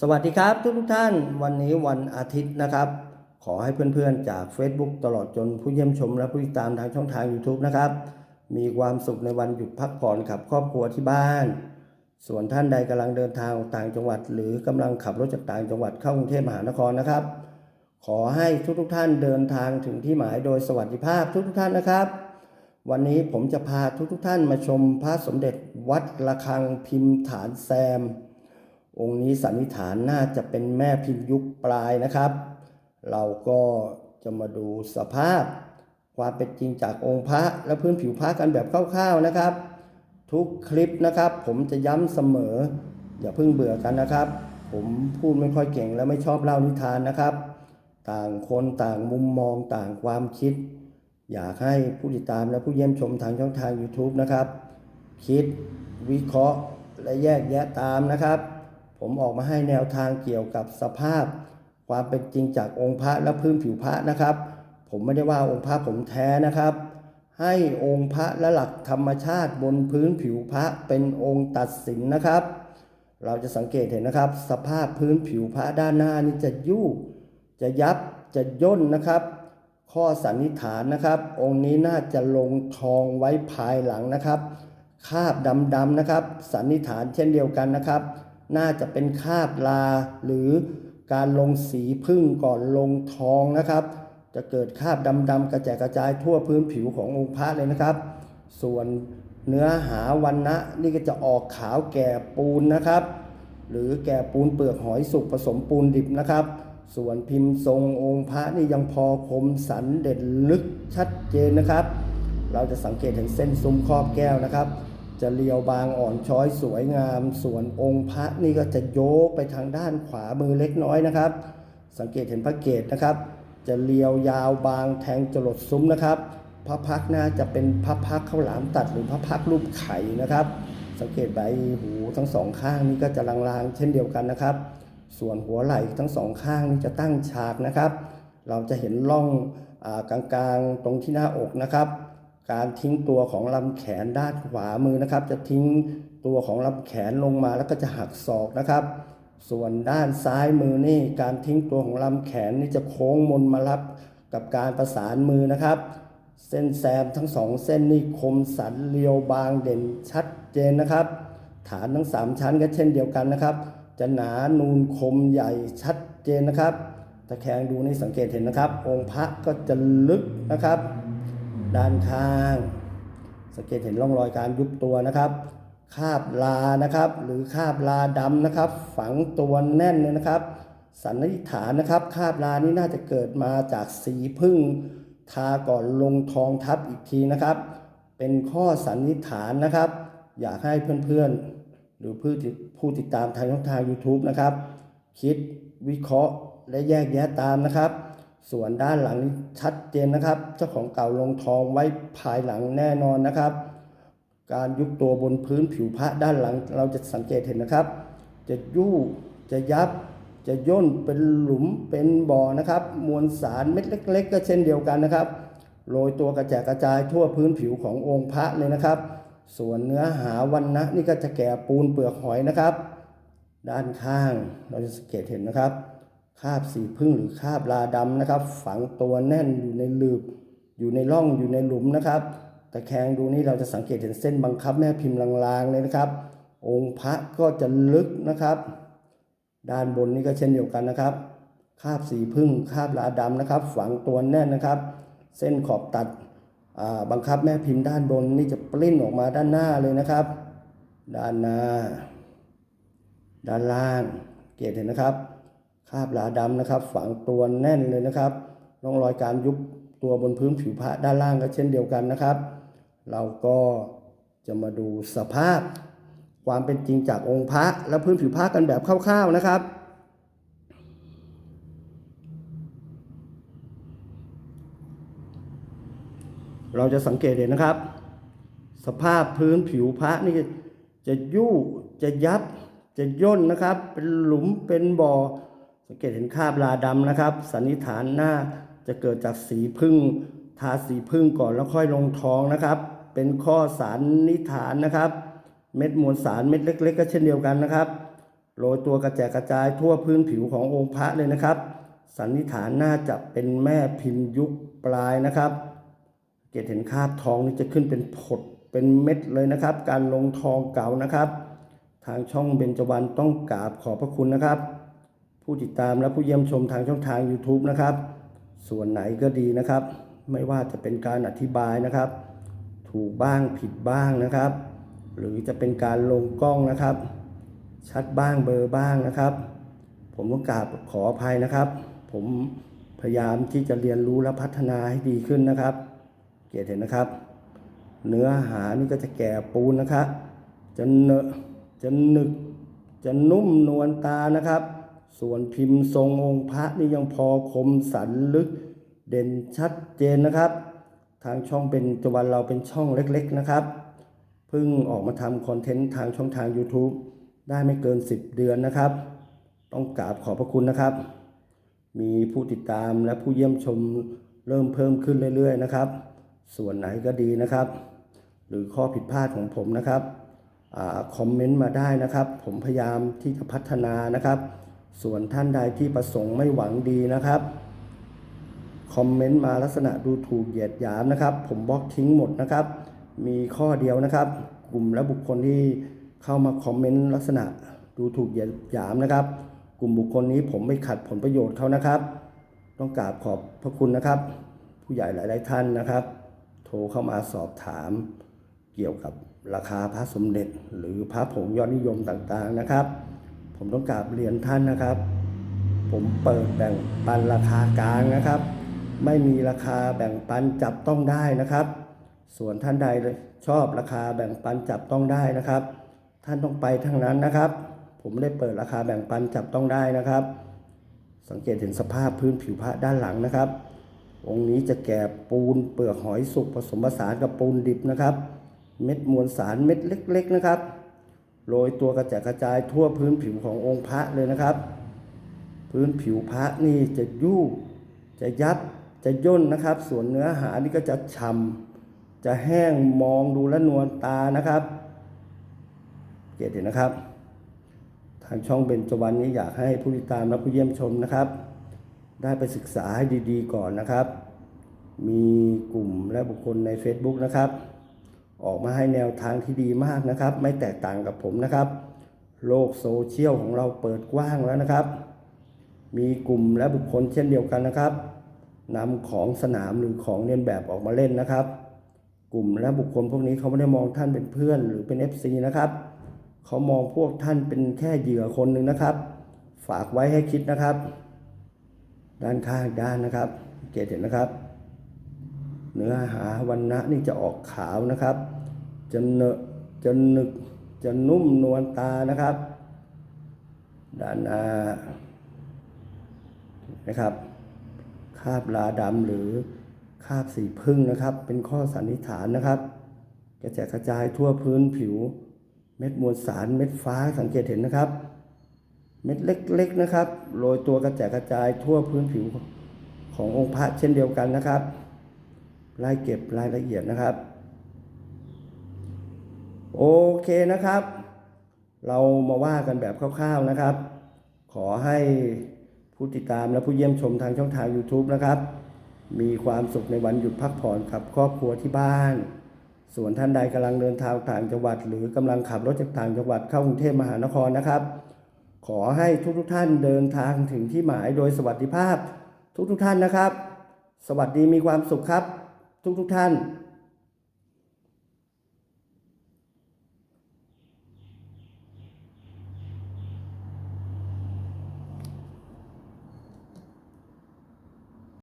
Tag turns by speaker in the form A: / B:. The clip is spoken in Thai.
A: สวัสดีครับทุกทุกท่าน วันนี้วันอาทิตย์นะครับ ขอให้เพื่อนๆจาก Facebook ตลอดจนผู้เยี่ยมชมและผู้ติดตามทางช่องทาง YouTube นะครับ มีความสุขในวันหยุดพักผ่อนกับครอบครัวที่บ้าน ส่วนท่านใดกำลังเดินทางต่างจังหวัด หรือกำลังขับรถจากต่างจังหวัดเข้ากรุงเทพมหานครนะครับ ขอให้ทุกๆทท่านเดินทางถึงที่หมายโดยสวัสดิภาพทุกๆทท่านนะครับ วันนี้ผมจะพาทุกๆทท่านมาชมพระสมเด็จวัดระฆังพิมพ์ฐานแซม องค์นี้สันนิษฐานน่าจะเป็นแม่พิมพ์ยุคปลายนะครับ เราก็จะมาดูสภาพความเป็นจริงจากองค์พระและพื้นผิวพระกันแบบคร่าวๆนะครับ ทุกคลิปนะครับ ผมจะย้ำเสมอ อย่าเพิ่งเบื่อกันนะครับ ผมพูดไม่ค่อยเก่งและไม่ชอบเล่านิทานนะครับ ต่างคนต่างมุมมองต่างความคิด อยากให้ผู้ติดตามและผู้เยี่ยมชมทางช่องทาง YouTube นะครับ คิดวิเคราะห์และแยกแยะตามนะครับ ผมออกมาให้แนวทางเกี่ยวกับสภาพ ความเป็นจริงจากองค์พระและพื้นผิวพระนะครับ ผมไม่ได้ว่าองค์พระผมแท้นะครับ ให้องค์พระและหลักธรรมชาติบนพื้นผิวพระเป็นองค์ตัดสินนะครับ เราจะสังเกตเห็นนะครับ สภาพพื้นผิวพระด้านหน้านี่จะยุบจะยับจะย่นนะครับ ข้อสันนิษฐานนะครับ องค์นี้น่าจะลงทองไว้ภายหลังนะครับ คาบดำๆนะครับ สันนิษฐานเช่นเดียวกันนะครับ น่าจะเป็นคาบลาหรือการลงสีพึ่งก่อนลงทองนะครับ จะเกิดคาบดำๆกระจายกระจายทั่วพื้นผิวขององค์พระเลยนะครับ ส่วนเนื้อหาวันนะนี่ก็จะออกขาวแก่ปูนนะครับ หรือแก่ปูนเปลือกหอยสุกผสมปูนดิบนะครับ ส่วนพิมพ์ทรงองค์พระนี่ยังพอคมสันเด่นลึกชัดเจนนะครับ เราจะสังเกตเห็นเส้นซุ้มครอบแก้วนะครับ จะเรียวบางอ่อนช้อยสวยงาม ส่วนองค์พระนี่ก็จะโยกไปทางด้านขวามือเล็กน้อยนะครับ สังเกตเห็นพระเกศนะครับ จะเรียวยาวบางแทงจรดซุ้มนะครับ พระพักน่าจะเป็นพระพักข้าวหลามตัดหรือพระพักรูปไข่นะครับ สังเกตใบหูทั้งสองข้างนี่ก็จะลางๆ เช่นเดียวกันนะครับ ส่วนหัวไหล่ทั้งสองข้างนี่จะตั้งฉากนะครับ เราจะเห็นร่องอกลางๆตรงที่หน้าอกนะครับ การทิ้งตัวของลำแขนด้านขวามือนะครับ จะทิ้งตัวของลำแขนลงมาแล้วก็จะหักศอกนะครับ ส่วนด้านซ้ายมือนี่การทิ้งตัวของลำแขนนี่จะโค้งมนมารับกับการประสานมือนะครับ เส้นแซมทั้งสองเส้นนี่คมสันเรียวบางเด่นชัดเจนนะครับ ฐานทั้งสามชั้นก็เช่นเดียวกันนะครับ จะหนานูนคมใหญ่ชัดเจนนะครับตะแคงดูนี่สังเกตเห็นนะครับ องค์พระก็จะลึกนะครับ ด้านข้าง สังเกตเห็นร่องรอยการยุบตัวนะครับ คาบลานะครับ หรือคาบลาดำนะครับ ฝังตัวแน่นเลยนะครับ สันนิษฐานนะครับ คาบลานี้น่าจะเกิดมาจากสีพึ่งทาก่อนลงทองทับอีกทีนะครับ เป็นข้อสันนิษฐานนะครับ อยากให้เพื่อนๆ หรือผู้ติดผู้ติดตามทางช่องทาง YouTube นะครับ คิดวิเคราะห์และแยกแยะตามนะครับ ส่วนด้านหลังนี้ชัดเจนนะครับ เจ้าของเก่าลงทองไว้ภายหลังแน่นอนนะครับ การยุบตัวบนพื้นผิวพระด้านหลังเราจะสังเกตเห็นนะครับ จะยู่จะยับ จะย่นเป็นหลุมเป็นบ่อนะครับ มวลสารเม็ดเล็ก ๆ ก็เช่นเดียวกันนะครับโรยตัวกระจายกระจายทั่วพื้นผิวขององค์พระเลยนะครับ ส่วนเนื้อหาวันนะนี่ก็จะแก่ปูนเปลือกหอยนะครับ ด้านข้างเราจะสังเกตเห็นนะครับ คาบสีพึ่งหรือคาบลาดำนะครับ ฝังตัวแน่นอยู่ในหลืบ อยู่ในร่องอยู่ในหลุมนะครับ ตะแคงดูนี่เราจะสังเกตเห็นเส้นบังคับแม่พิมพ์ลางๆเลยนะครับ องค์พระก็จะลึกนะครับ ด้านบนนี่ก็เช่นเดียวกันนะครับ คาบสีพึ่งคาบลาดำนะครับ ฝังตัวแน่นนะครับ เส้นขอบตัดบังคับแม่พิมพ์ด้านบนนี่จะปลิ้นออกมาด้านหน้าเลยนะครับ ด้านหน้า ด้านล่างเกตเห็นนะครับ คราบลาดำนะครับ ฝังตัวแน่นเลยนะครับร่องรอยการยุบตัวบนพื้นผิวพระด้านล่างก็เช่นเดียวกันนะครับ เราก็จะมาดูสภาพ ความเป็นจริงจากองค์พระและพื้นผิวพระกันแบบคร่าวๆนะครับเราจะสังเกตเห็นนะครับ สภาพพื้นผิวพระนี่จะยู่จะยับจะย่นนะครับ เป็นหลุมเป็นบ่อ สังเกตเห็นคราบลาดำนะครับ สันนิษฐานหน้าจะเกิดจากสีพึ่งทาสีพึ่งก่อนแล้วค่อยลงท้องนะครับ เป็นข้อสันนิษฐานนะครับ เม็ดมวลสารเม็ดเล็ก ๆ ก็เช่นเดียวกันนะครับโรยตัวกระแจกกระจายทั่วพื้นผิวขององค์พระเลยนะครับ สันนิษฐานน่าจะเป็นแม่พิมพ์ยุคปลายนะครับ เกตเห็นคาบทองนี่จะขึ้นเป็นผดเป็นเม็ดเลยนะครับ การลงทองเก่านะครับ ทางช่องเบญจวรรณต้องกราบขอบพระคุณนะครับ ผู้ติดตามและผู้เยี่ยมชมทางช่องทาง YouTube นะครับ ส่วนไหนก็ดีนะครับ ไม่ว่าจะเป็นการอธิบายนะครับ ถูกบ้างผิดบ้างนะครับ หรือจะเป็นการลงกล้องนะครับ ชัดบ้างเบลอร์บ้างนะครับ ผมต้องกราบขออภัยนะครับ ผมพยายามที่จะเรียนรู้และพัฒนาให้ดีขึ้นนะครับ เกียรติเห็นนะครับ เนื้อหานี่ก็จะแก่ปูนนะครับจะเนอะจะหนึกจะนุ่มนวลตานะครับ ส่วนพิมพ์ทรงองค์พระนี่ยังพอคมสันลึกเด่นชัดเจนนะครับ ทางช่องเป็นจวันเราเป็นช่องเล็กๆนะครับ เพิ่งออกมาทำคอนเทนต์ทางช่องทาง YouTube ได้ไม่เกิน 10 เดือนนะครับ ต้องกราบขอบพระคุณนะครับ มีผู้ติดตามและผู้เยี่ยมชมเริ่มเพิ่มขึ้นเรื่อย ๆ นะครับ ส่วนไหนก็ดีนะครับ หรือข้อผิดพลาดของผมนะครับอคอมเมนต์มาได้นะครับ ผมพยายามที่จะพัฒนานะครับ ส่วนท่านใดที่ประสงค์ไม่หวังดีนะครับ คอมเมนต์มาลักษณะดูถูกเหยียดหยามนะครับ ผมบล็อกทิ้งหมดนะครับ มีข้อเดียวนะครับ กลุ่มและบุคคลที่เข้ามาคอมเมนต์ลักษณะดูถูกเหยียดหยามนะครับ กลุ่มบุคคลนี้ผมไม่ขัดผลประโยชน์เขานะครับ ต้องกราบขอบพระคุณนะครับ ผู้ใหญ่หลาย ๆ ท่านนะครับ โทรเข้ามาสอบถามเกี่ยวกับราคาพระสมเด็จหรือพระผงยอดนิยมต่างๆนะครับ ผมต้องกราบเรียนท่านนะครับ ผมเปิดแบ่งปันราคากลางนะครับ ไม่มีราคาแบ่งปันจับต้องได้นะครับ ส่วนท่านใดชอบราคาแบ่งปันจับต้องได้นะครับ ท่านต้องไปทางนั้นนะครับ ผมไม่ได้เปิดราคาแบ่งปันจับต้องได้นะครับ สังเกตเห็นสภาพพื้นผิวพระด้านหลังนะครับ องค์นี้จะแก่ปูนเปลือกหอยสุกผสมผสานกับปูนดิบนะครับ เม็ดมวลสารเม็ดเล็ก ๆ นะครับ โรยตัวกระจายกระจายทั่วพื้นผิวขององค์พระเลยนะครับ พื้นผิวพระนี่จะยุบจะยับจะย่นนะครับ ส่วนเนื้อหานี่ก็จะฉ่ำจะแห้งมองดูและนวลตานะครับ เกตเห็นนะครับ ทางช่องเบญจวรรณนี้อยากให้ผู้ติดตามและผู้เยี่ยมชมนะครับ ได้ไปศึกษาให้ดีๆก่อนนะครับ มีกลุ่มและบุคคลใน Facebook นะครับ ออกมาให้แนวทางที่ดีมากนะครับ ไม่แตกต่างกับผมนะครับ โลกโซเชียลของเราเปิดกว้างแล้วนะครับ มีกลุ่มและบุคคลเช่นเดียวกันนะครับนำของสนามหรือของเลียนแบบออกมาเล่นนะครับ กลุ่มและบุคคลพวกนี้เขาไม่ได้มองท่านเป็นเพื่อนหรือเป็น FC นะครับเขามองพวกท่านเป็นแค่เหยื่อคนหนึ่งนะครับ ฝากไว้ให้คิดนะครับ ด้านข้างด้านนะครับเกตเห็นนะครับ เนื้อหาวันนะนี่จะออกขาวนะครับจะเนจะหนึกจะนุ่มนวลตานะครับด้านหน้านะครับ คาบลาดำหรือคาบสีพึ่งนะครับ เป็นข้อสันนิษฐานนะครับ กระจายกระจายทั่วพื้นผิว เม็ดมวลสารเม็ดฟ้าสังเกตเห็นนะครับ เม็ดเล็กๆนะครับโรยตัวกระจายกระจายทั่วพื้นผิวขององค์พระเช่นเดียวกันนะครับ ไล่เก็บรายละเอียดนะครับ โอเคนะครับ เรามาว่ากันแบบคร่าวๆนะครับ ขอให้ผู้ติดตามและผู้เยี่ยมชมทางช่องทาง YouTube นะครับ มีความสุขในวันหยุดพักผ่อนกับครอบครัวที่บ้าน ส่วนท่านใดกำลังเดินทางต่างจังหวัด หรือกำลังขับรถจากต่างจังหวัดเข้ากรุงเทพมหานครนะครับ ขอให้ทุกๆท่านเดินทางถึงที่หมายโดยสวัสดิภาพทุกๆท่านนะครับ สวัสดีมีความสุขครับ ทุกๆท่าน